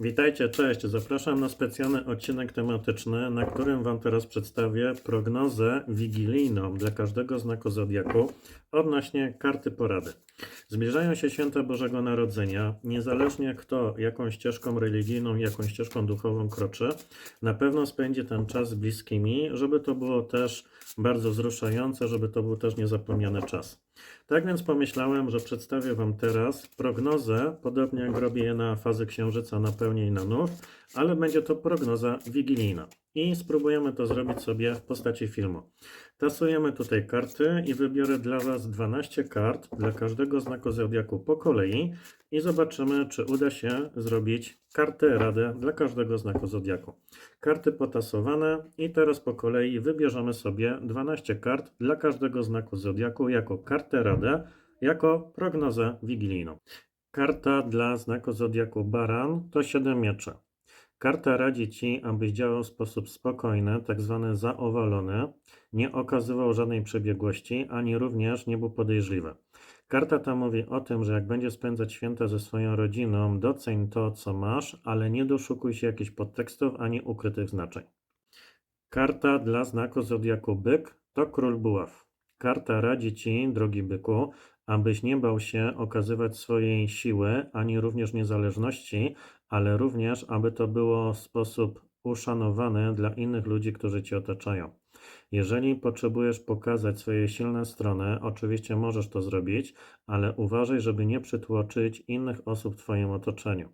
Witajcie, cześć. Zapraszam na specjalny odcinek tematyczny, na którym Wam teraz przedstawię prognozę wigilijną dla każdego znaku zodiaku odnośnie karty porady. Zbliżają się święta Bożego Narodzenia. Niezależnie kto jaką ścieżką religijną, jaką ścieżką duchową kroczy, na pewno spędzi ten czas z bliskimi, żeby to było też bardzo wzruszające, żeby to był też niezapomniany czas. Tak więc pomyślałem, że przedstawię Wam teraz prognozę, podobnie jak robię je na fazy księżyca na pełni i na nów, ale będzie to prognoza wigilijna. I spróbujemy to zrobić sobie w postaci filmu. Tasujemy tutaj karty i wybiorę dla Was 12 kart dla każdego znaku zodiaku po kolei i zobaczymy, czy uda się zrobić kartę radę dla każdego znaku zodiaku. Karty potasowane i teraz po kolei wybierzemy sobie 12 kart dla każdego znaku zodiaku jako kartę radę, jako prognozę wigilijną. Karta dla znaku zodiaku baran to 7 mieczy. Karta radzi Ci, abyś działał w sposób spokojny, tak zwany zaowalony, nie okazywał żadnej przebiegłości, ani również nie był podejrzliwy. Karta ta mówi o tym, że jak będziesz spędzać święta ze swoją rodziną, doceń to, co masz, ale nie doszukuj się jakichś podtekstów ani ukrytych znaczeń. Karta dla znaku zodiaku byk to król buław. Karta radzi Ci, drogi byku, abyś nie bał się okazywać swojej siły, ani również niezależności, ale również, aby to było w sposób uszanowany dla innych ludzi, którzy Cię otaczają. Jeżeli potrzebujesz pokazać swoje silne strony, oczywiście możesz to zrobić, ale uważaj, żeby nie przytłoczyć innych osób w Twoim otoczeniu.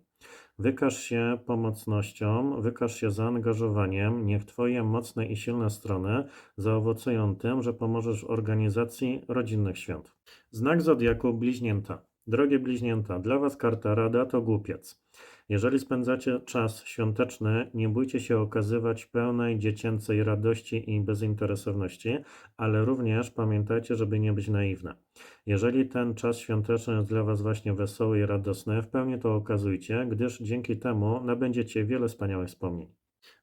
Wykaż się pomocnością, wykaż się zaangażowaniem. Niech Twoje mocne i silne strony zaowocują tym, że pomożesz w organizacji rodzinnych świąt. Znak zodiaku bliźnięta. Drogie bliźnięta, dla Was karta rada to głupiec. Jeżeli spędzacie czas świąteczny, nie bójcie się okazywać pełnej dziecięcej radości i bezinteresowności, ale również pamiętajcie, żeby nie być naiwne. Jeżeli ten czas świąteczny jest dla Was właśnie wesoły i radosny, w pełni to okazujcie, gdyż dzięki temu nabędziecie wiele wspaniałych wspomnień.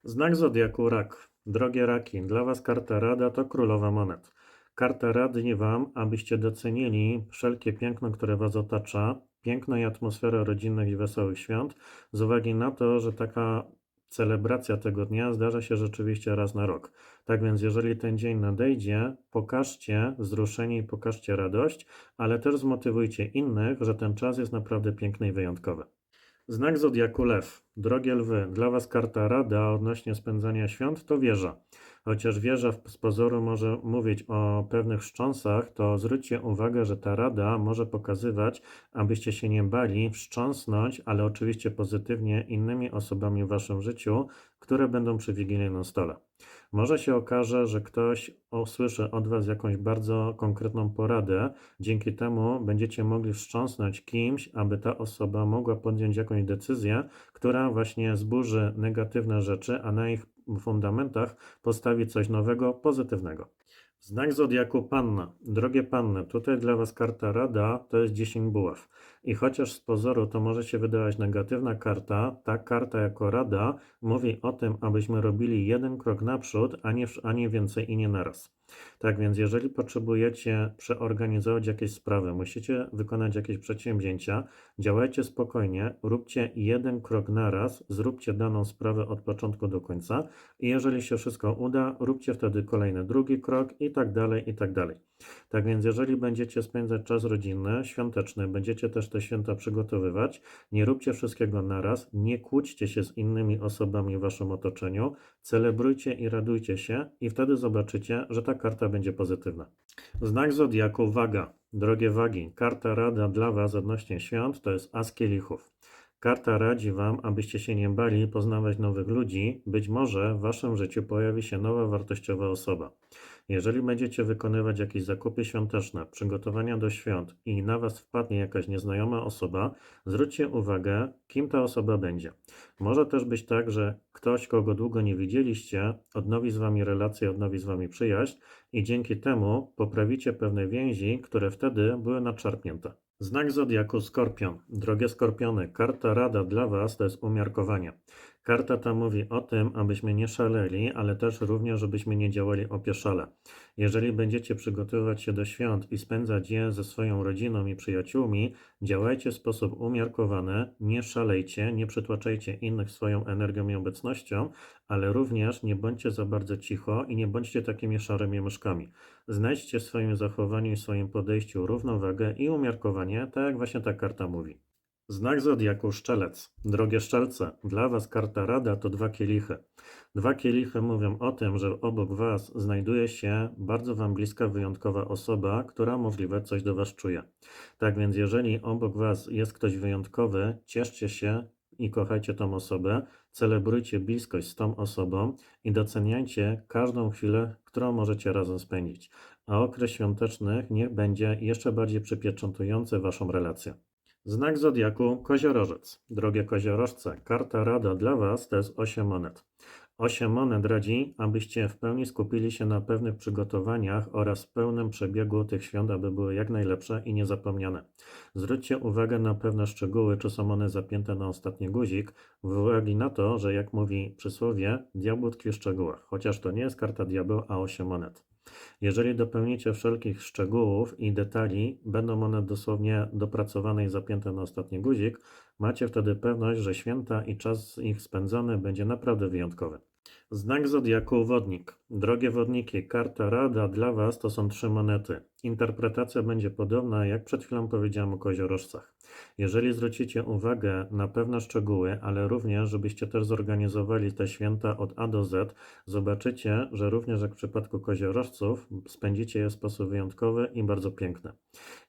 Znak zodiaku rak. Drogie raki, dla Was karta rada to królowa monet. Karta radzi Wam, abyście docenili wszelkie piękno, które Was otacza, piękno i atmosferę rodzinnych i wesołych świąt, z uwagi na to, że taka celebracja tego dnia zdarza się rzeczywiście raz na rok. Tak więc, jeżeli ten dzień nadejdzie, pokażcie wzruszenie i pokażcie radość, ale też zmotywujcie innych, że ten czas jest naprawdę piękny i wyjątkowy. Znak zodiaku lew. Drogie lwy, dla Was karta rada odnośnie spędzania świąt to wieża. Chociaż wieża z pozoru może mówić o pewnych wstrząsach, to zwróćcie uwagę, że ta rada może pokazywać, abyście się nie bali wstrząsnąć, ale oczywiście pozytywnie innymi osobami w Waszym życiu, które będą przy wigilijnym stole. Może się okaże, że ktoś usłyszy od Was jakąś bardzo konkretną poradę. Dzięki temu będziecie mogli wstrząsnąć kimś, aby ta osoba mogła podjąć jakąś decyzję, która właśnie zburzy negatywne rzeczy, a na ich fundamentach postawi coś nowego, pozytywnego. Znak zodiaku Panna. Drogie Panny, tutaj dla Was karta Rada to jest 10 buław. I chociaż z pozoru to może się wydawać negatywna karta, ta karta jako Rada mówi o tym, abyśmy robili jeden krok naprzód, a nie, a nie więcej i nie naraz. Tak więc, jeżeli potrzebujecie przeorganizować jakieś sprawy, musicie wykonać jakieś przedsięwzięcia, działajcie spokojnie, róbcie jeden krok naraz, zróbcie daną sprawę od początku do końca i jeżeli się wszystko uda, róbcie wtedy kolejny drugi krok i tak dalej, i tak dalej. Tak więc, jeżeli będziecie spędzać czas rodzinny, świąteczny, będziecie też te święta przygotowywać, nie róbcie wszystkiego naraz, nie kłóćcie się z innymi osobami w waszym otoczeniu, celebrujcie i radujcie się i wtedy zobaczycie, że ta karta będzie pozytywna. Znak zodiaku waga. Drogie wagi, karta rada dla was odnośnie świąt to jest as kielichów. Karta radzi Wam, abyście się nie bali poznawać nowych ludzi. Być może w Waszym życiu pojawi się nowa wartościowa osoba. Jeżeli będziecie wykonywać jakieś zakupy świąteczne, przygotowania do świąt i na Was wpadnie jakaś nieznajoma osoba, zwróćcie uwagę, kim ta osoba będzie. Może też być tak, że ktoś, kogo długo nie widzieliście, odnowi z Wami relację, odnowi z Wami przyjaźń i dzięki temu poprawicie pewne więzi, które wtedy były nadszarpnięte. Znak zodiaku Skorpion. Drogie Skorpiony, karta rada dla Was to jest umiarkowanie. Karta ta mówi o tym, abyśmy nie szaleli, ale też również, żebyśmy nie działali opieszale. Jeżeli będziecie przygotowywać się do świąt i spędzać je ze swoją rodziną i przyjaciółmi, działajcie w sposób umiarkowany, nie szalejcie, nie przytłaczajcie innych swoją energią i obecnością, ale również nie bądźcie za bardzo cicho i nie bądźcie takimi szarymi myszkami. Znajdźcie w swoim zachowaniu i swoim podejściu równowagę i umiarkowanie, tak jak właśnie ta karta mówi. Znak zodiaku Szczelec. Drogie Szczelce, dla Was karta Rada to dwa kielichy. Dwa kielichy mówią o tym, że obok Was znajduje się bardzo Wam bliska, wyjątkowa osoba, która możliwe coś do Was czuje. Tak więc, jeżeli obok Was jest ktoś wyjątkowy, cieszcie się i kochajcie tą osobę, celebrujcie bliskość z tą osobą i doceniajcie każdą chwilę, którą możecie razem spędzić. A okres świąteczny niech będzie jeszcze bardziej przypieczętujący Waszą relację. Znak zodiaku Koziorożec. Drogie koziorożce, karta rada dla Was to jest 8 monet. 8 monet radzi, abyście w pełni skupili się na pewnych przygotowaniach oraz pełnym przebiegu tych świąt, aby były jak najlepsze i niezapomniane. Zwróćcie uwagę na pewne szczegóły, czy są one zapięte na ostatni guzik, z uwagi na to, że jak mówi przysłowie, diabł tkwi w szczegółach, chociaż to nie jest karta diabeł, a 8 monet. Jeżeli dopełnicie wszelkich szczegółów i detali, będą one dosłownie dopracowane i zapięte na ostatni guzik, macie wtedy pewność, że święta i czas ich spędzony będzie naprawdę wyjątkowy. Znak zodiaku wodnik. Drogie wodniki, karta rada dla Was to są trzy monety. Interpretacja będzie podobna, jak przed chwilą powiedziałem o koziorożcach. Jeżeli zwrócicie uwagę na pewne szczegóły, ale również, żebyście też zorganizowali te święta od A do Z, zobaczycie, że również jak w przypadku koziorożców spędzicie je w sposób wyjątkowy i bardzo piękny.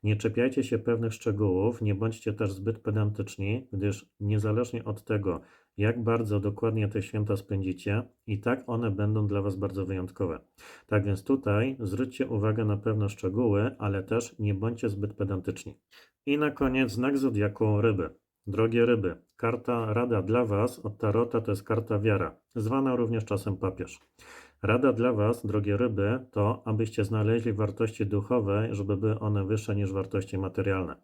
Nie czepiajcie się pewnych szczegółów, nie bądźcie też zbyt pedantyczni, gdyż niezależnie od tego, jak bardzo dokładnie te święta spędzicie, i tak one będą dla Was bardzo wyjątkowe. Tak więc tutaj zwróćcie uwagę na pewne szczegóły, ale też nie bądźcie zbyt pedantyczni. I na koniec znak zodiaku ryby. Drogie ryby, karta rada dla Was od Tarota to jest karta wiara, zwana również czasem papież. Rada dla Was, drogie ryby, to abyście znaleźli wartości duchowe, żeby były one wyższe niż wartości materialne.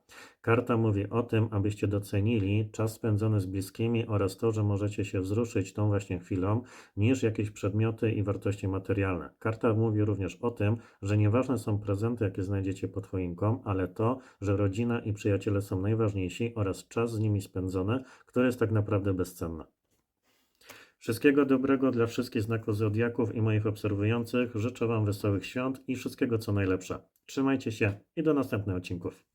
Karta mówi o tym, abyście docenili czas spędzony z bliskimi oraz to, że możecie się wzruszyć tą właśnie chwilą, niż jakieś przedmioty i wartości materialne. Karta mówi również o tym, że nieważne są prezenty, jakie znajdziecie pod choinką, ale to, że rodzina i przyjaciele są najważniejsi oraz czas z nimi spędzony, który jest tak naprawdę bezcenny. Wszystkiego dobrego dla wszystkich znaków zodiaków i moich obserwujących. Życzę Wam wesołych świąt i wszystkiego co najlepsze. Trzymajcie się i do następnych odcinków.